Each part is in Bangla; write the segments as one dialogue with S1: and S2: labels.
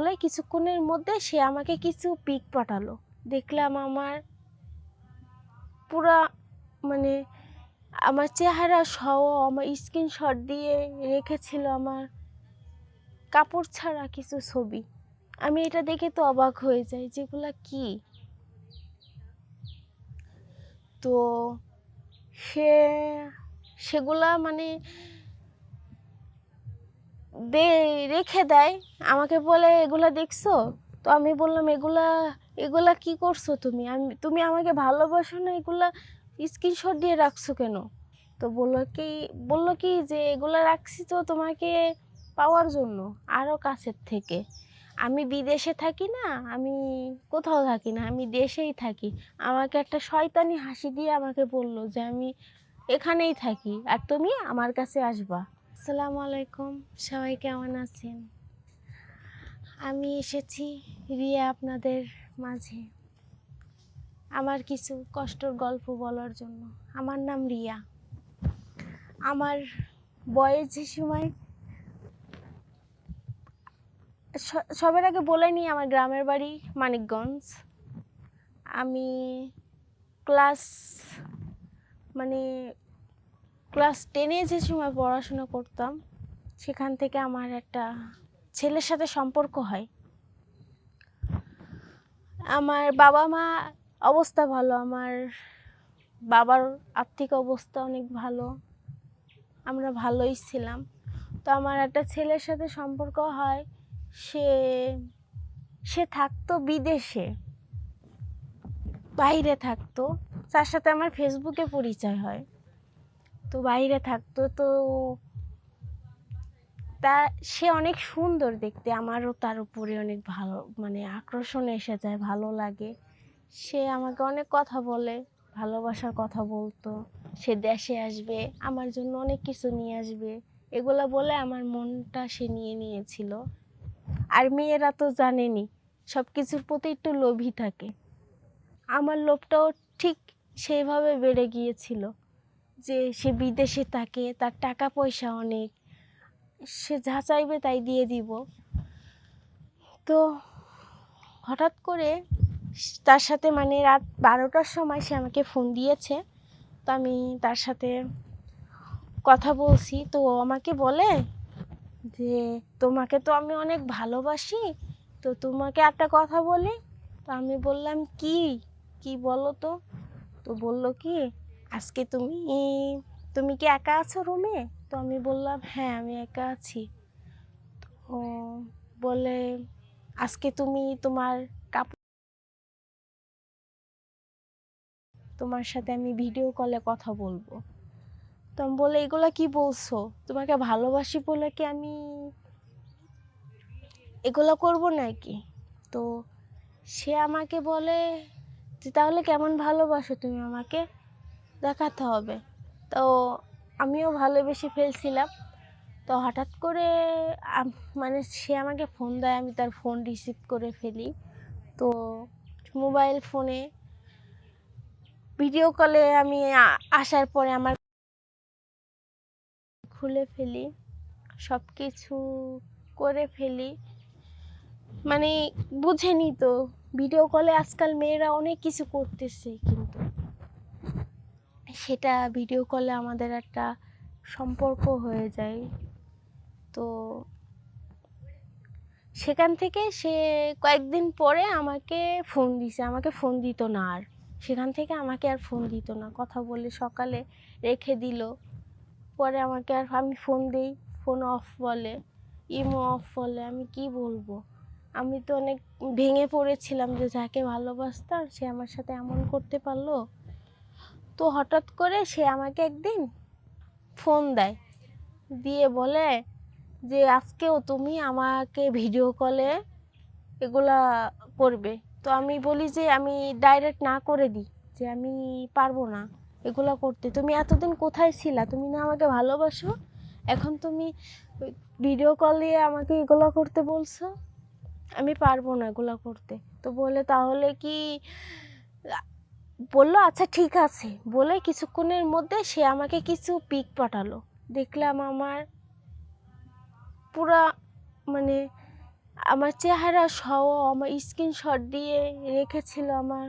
S1: বলে কিছুক্ষণের মধ্যে সে আমাকে কিছু পিক পাঠালো। দেখলাম আমার পুরা মানে আমার চেহারা সহ আমার স্ক্রিনশট দিয়ে রেখেছিল আমার কাপড় ছাড়া কিছু ছবি। আমি এটা দেখে তো অবাক হয়ে যাই যেগুলা কি? তো সে সেগুলা মানে দে রেখে দেয়। আমাকে বলে, এগুলা দেখছ? তো আমি বললাম, এগুলা এগুলা কি করছ তুমি? আমি, তুমি আমাকে ভালোবাসো না, এগুলা স্ক্রিনশট দিয়ে রাখছো কেন? তো বলল কি বলল কি যে, এগুলা রাখছি তো তোমাকে পাওয়ার জন্য আরও কাছের থেকে। আমি বিদেশে থাকি না, আমি কোথাও থাকি না, আমি দেশেই থাকি। আমাকে একটা শয়তানি হাসি দিয়ে আমাকে বলল যে, আমি এখানেই থাকি, আর তুমি আমার কাছে আসবা। আসসালামু আলাইকুম। সবাই কেমন আছেন? আমি এসেছি রিয়া আপনাদের মাঝে আমার কিছু কষ্টর গল্প বলার জন্য। আমার নাম রিয়া। আমার বয়স যে সময় সবার আগে বলে নিই, আমার গ্রামের বাড়ি মানিকগঞ্জ। আমি ক্লাস মানে ক্লাস টেনে যে সময় পড়াশোনা করতাম, সেখান থেকে আমার একটা ছেলের সাথে সম্পর্ক হয়। আমার বাবা মা অবস্থা ভালো, আমার বাবার আর্থিক অবস্থা অনেক ভালো, আমরা ভালোই ছিলাম। তো আমার একটা ছেলের সাথে সম্পর্ক হয়, সে সে থাকতো বিদেশে, বাইরে থাকতো, তার সাথে আমার ফেসবুকে পরিচয় হয়। তো বাইরে থাকতো, তো তা সে অনেক সুন্দর দেখতে। আমারও তার উপরে অনেক ভালো মানে আকর্ষণ এসে যায়, ভালো লাগে। সে আমাকে অনেক কথা বলে, ভালোবাসার কথা বলতো। সে দেশে আসবে, আমার জন্য অনেক কিছু নিয়ে আসবে। এগুলো বলে আমার মনটা সে নিয়ে নিয়েছিল। আর মেয়েরা তো জানেনি সব কিছুর প্রতি একটু লোভী থাকে। আমার লোভটাও ঠিক সেইভাবে বেড়ে গিয়েছিল। যে সে বিদেশে থাকে, তার টাকা পয়সা অনেক, সে যা চাইবে তাই দিয়ে দিব। তো হঠাৎ করে তার সাথে মানে রাত বারোটার সময় সে আমাকে ফোন দিয়েছে। তো আমি তার সাথে কথা বলছি। তো আমাকে বলে যে, তোমাকে তো আমি অনেক ভালোবাসি, তো তোমাকে একটা কথা বলি? তো আমি বললাম, কি? কি বলো তো? তো বলল কি আজকে তুমি তুমি কি একা আছো রুমে তো আমি বললাম হ্যাঁ আমি একা আছি। তো বলে, আজকে তুমি তোমার কাপড় তোমার সাথে আমি ভিডিও কলে কথা বলব। তো আমি বলে, এগুলা কি বলছো? তোমাকে ভালোবাসি বলে কি আমি এগুলো করব নাকি? তো সে আমাকে বলে, যে তাহলে কেমন ভালোবাসো তুমি আমাকে? দেখাতে হবে। তো আমিও ভালোবেসে ফেলছিলাম। তো হঠাৎ করে মানে সে আমাকে ফোন দেয়, আমি তার ফোন রিসিভ করে ফেলি। তো মোবাইল ফোনে ভিডিও কলে আমি আসার পরে আমার খুলে ফেলি সব কিছু করে ফেলি। মানে বুঝেনি তো ভিডিও কলে আজকাল মেয়েরা অনেক কিছু করতেছে কিন্তু। সেটা ভিডিও কলে আমাদের একটা সম্পর্ক হয়ে যায়। তো সেখান থেকে সে কয়েকদিন পরে আমাকে ফোন দিছে। আমাকে ফোন দিত না আর। সেখান থেকে আমাকে আর ফোন দিত না। কথা বলে সকালে রেখে দিল। পরে আমাকে আর আমি ফোন দিই। ফোন অফ বলে। ইমো অফ বলে। আমি কি বলব? আমি তো অনেক ভেঙে পড়েছিলাম যে যাকে ভালোবাসতাম সে আমার সাথে এমন করতে পারল? তো হঠাৎ করে সে আমাকে একদিন ফোন দেয়। দিয়ে বলে যে, আজকেও তুমি আমাকে ভিডিও কলে এগুলা করবে। তো আমি বলি যে, আমি ডাইরেক্ট না করে দিই, যে আমি পারব না এগুলা করতে। তুমি এতদিন কোথায় ছিলা? তুমি না আমাকে ভালোবাসো? এখন তুমি ভিডিও কল দিয়ে আমাকে এগুলো করতে বলছো? আমি পারব না এগুলো করতে। তো বলে, তাহলে কি বলল আচ্ছা ঠিক আছে। বলে কিছুক্ষণের মধ্যে সে আমাকে কিছু পিক পাঠালো। দেখলাম আমার পুরা মানে আমার চেহারা সহ আমার স্ক্রিনশট দিয়ে রেখেছিল আমার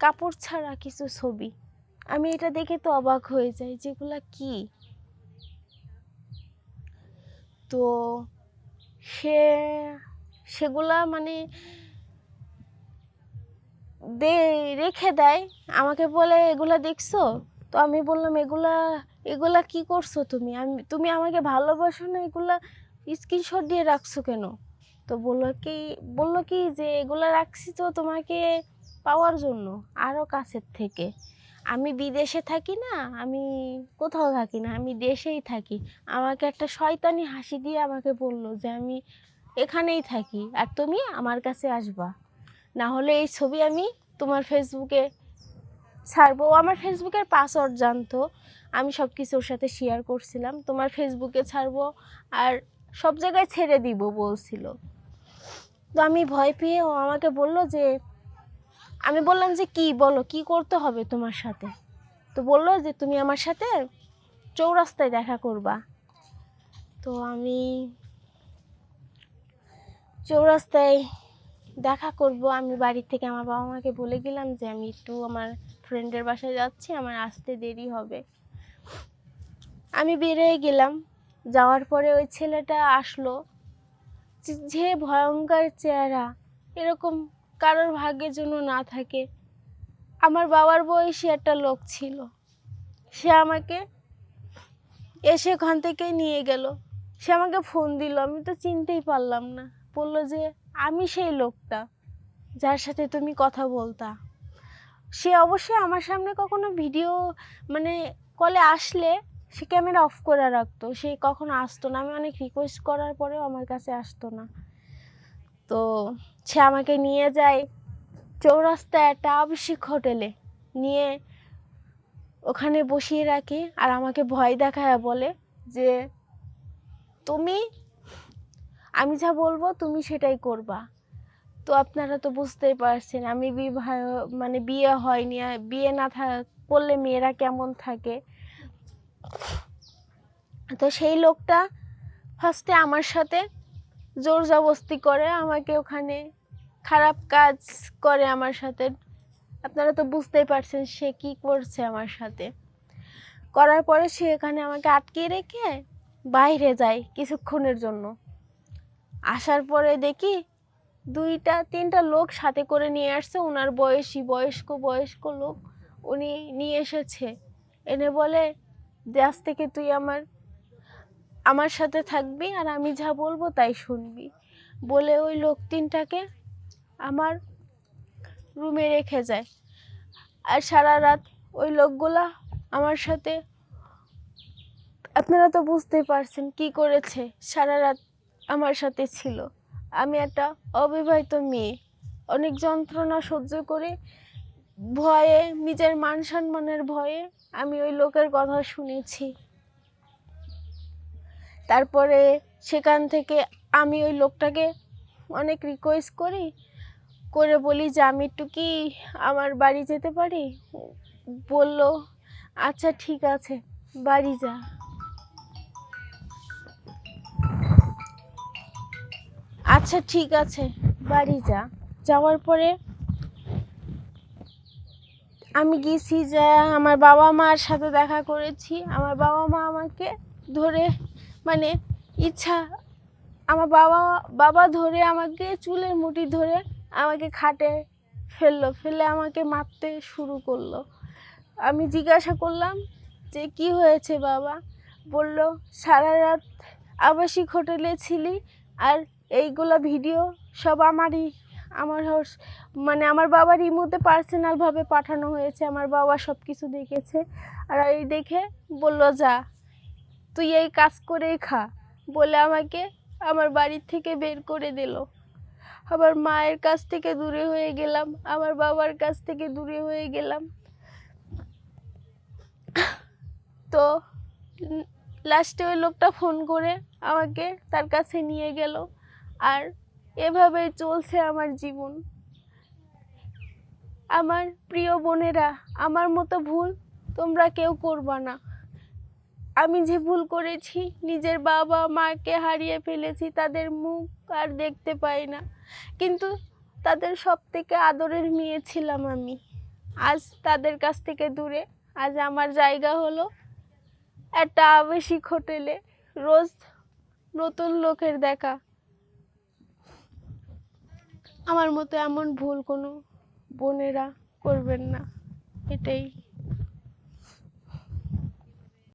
S1: কাপড় ছাড়া কিছু ছবি। আমি এটা দেখে তো অবাক হয়ে যাই যেগুলা কি? তো সে, সেগুলা মানে দে, রেখে দেয়। আমাকে বলে, এগুলা দেখছ? তো আমি বললাম, এগুলা এগুলা কি করছ তুমি? আমি, তুমি আমাকে ভালোবাসো না, এগুলা স্ক্রিনশট দিয়ে রাখছো কেন? তো বলল কি বলল কি যে, এগুলা রাখছি তো তোমাকে পাওয়ার জন্য আরও কাছের থেকে। আমি বিদেশে থাকি না, আমি কোথাও থাকি না, আমি দেশেই থাকি। আমাকে একটা শয়তানি হাসি দিয়ে আমাকে বলল যে, আমি এখানেই থাকি, আর তুমি আমার কাছে আসবা। না হলে এই ছবি আমি তোমার ফেসবুকে ছাড়বো। আমার ফেসবুকের পাসওয়ার্ড জানতো। আমি সব কিছু ওর সাথে শেয়ার করছিলাম। তোমার ফেসবুকে ছাড়বো আর সব জায়গায় ছেড়ে দিব বলছিল। তো আমি ভয় পেয়ে ও আমাকে বলল যে, আমি বললাম যে, কি বলো, কি করতে হবে তোমার সাথে? তো বলল যে, তুমি আমার সাথে চৌরাস্তায় দেখা করবা। তো আমি চৌরাস্তায় দেখা করব। আমি বাড়ি থেকে আমার বাবা মাকে বলে গেলাম যে, আমি একটু আমার ফ্রেন্ডের বাসায় যাচ্ছি, আমার আসতে দেরি হবে। আমি বেরিয়ে গেলাম। যাওয়ার পরে ওই ছেলেটা আসলো। যে- ভয়ঙ্কর চেহারা, এরকম কারোর ভাগ্যের জন্য না থাকে। আমার বাবার বয়সী একটা লোক ছিল। সে আমাকে এসে ওখান থেকে নিয়ে গেল। সে আমাকে ফোন দিল। আমি তো চিনতেই পারলাম না। বলল যে আমি সেই লোকটা যার সাথে তুমি কথা বলতা। সে অবশ্যই আমার সামনে কখনো ভিডিও মানে কলে আসলে সে ক্যামেরা অফ করে রাখতো। সে কখনো আসতো না। আমি অনেক রিকোয়েস্ট করার পরেও আমার কাছে আসতো না। তো সে আমাকে নিয়ে যায় চৌরাস্তায় একটা আবাসিক হোটেলে নিয়ে ওখানে বসিয়ে রাখি আর আমাকে ভয় দেখায় বলে যে, তুমি আমি যা বলব তুমি সেটাই করবা। তো আপনারা তো বুঝতেই পারছেন, আমি বিবাহ মানে বিয়ে হয়নি বিয়ে না থাক করলে মেয়েরা কেমন থাকে? তো সেই লোকটা ফার্স্টে আমার সাথে জোর জবস্তি করে, আমাকে ওখানে খারাপ কাজ করে আমার সাথে। আপনারা তো বুঝতেই পারছেন সে কি করছে আমার সাথে। করার পরে সে এখানে আমাকে আটকে রেখে বাইরে যায় কিছুক্ষণের জন্য। আসার পরে দেখি দুইটা, তিনটা লোক সাথে করে নিয়ে আসছে। ওনার বয়সী, বয়স্ক বয়স্ক লোক উনি নিয়ে এসেছে। এনে বলে আজ থেকে তুই আমার আমার সাথে থাকবি আর আমি যা বলব তাই শুনবি। বলে ওই লোক তিনটাকে আমার রুমে রেখে যায়। আর সারা রাত ওই লোকগুলা আমার সাথে, আপনারা তো বুঝতেই পারছেন কি করেছে। সারা রাত আমার সাথে ছিল। আমি একটা অবিবাহিত মেয়ে। অনেক যন্ত্রণা সহ্য করে, ভয়ে, নিজের মান সম্মানের ভয়ে আমি ওই লোকের কথা শুনেছি। তারপরে সেখান থেকে আমি ওই লোকটাকে অনেক রিকোয়েস্ট করি, করে বলি যে, আমি একটু কি আমার বাড়ি যেতে পারি? বলল আচ্ছা ঠিক আছে, বাড়ি যা। আচ্ছা ঠিক আছে। বাড়ি যা। যাওয়ার পরে আমি গেছি যে আমার বাবা মার সাথে দেখা করেছি। আমার বাবা মা আমাকে ধরে মানে ইচ্ছা, আমার বাবা বাবা ধরে আমাকে চুলের মুঠি ধরে আমাকে খাটে ফেলল, ফেলে আমাকে মারতে শুরু করল। আমি জিজ্ঞাসা করলাম যে, কি হয়েছে বাবা? বলল, সারা রাত আবাসিক হোটেলে ছিলি আর এইগুলা ভিডিও সব আমারই, আমার মানে আমার বাবার ইমোতে পার্সোনালভাবে পাঠানো হয়েছে, আমার বাবা সব কিছু দেখেছে। আর এই দেখে বলল, যা, তুই এই কাজ করেই খা। বলে আমাকে আমার বাড়ির থেকে বের করে দিল। আমার মায়ের কাছ থেকে দূরে হয়ে গেলাম, আমার বাবার কাছ থেকে দূরে হয়ে গেলাম। তো লাস্টে ওই লোকটা ফোন করে আমাকে তার কাছে নিয়ে গেল। আর এভাবেই চলছে আমার জীবন। আমার প্রিয় বোনেরা, আমার মতো ভুল তোমরা কেউ করবা না। আমি যে ভুল করেছি, নিজের বাবা মাকে হারিয়ে ফেলেছি, তাদের মুখ আর দেখতে পাই না। কিন্তু তাদের সব থেকে আদরের মেয়ে ছিলাম আমি। আজ তাদের কাছ থেকে দূরে, আজ আমার জায়গা হলো একটা আবেশিক হোটেলে, রোজ নতুন লোকের দেখা। আমার মতো এমন ভুল কোনো বোনেরা করবেন না এটাই।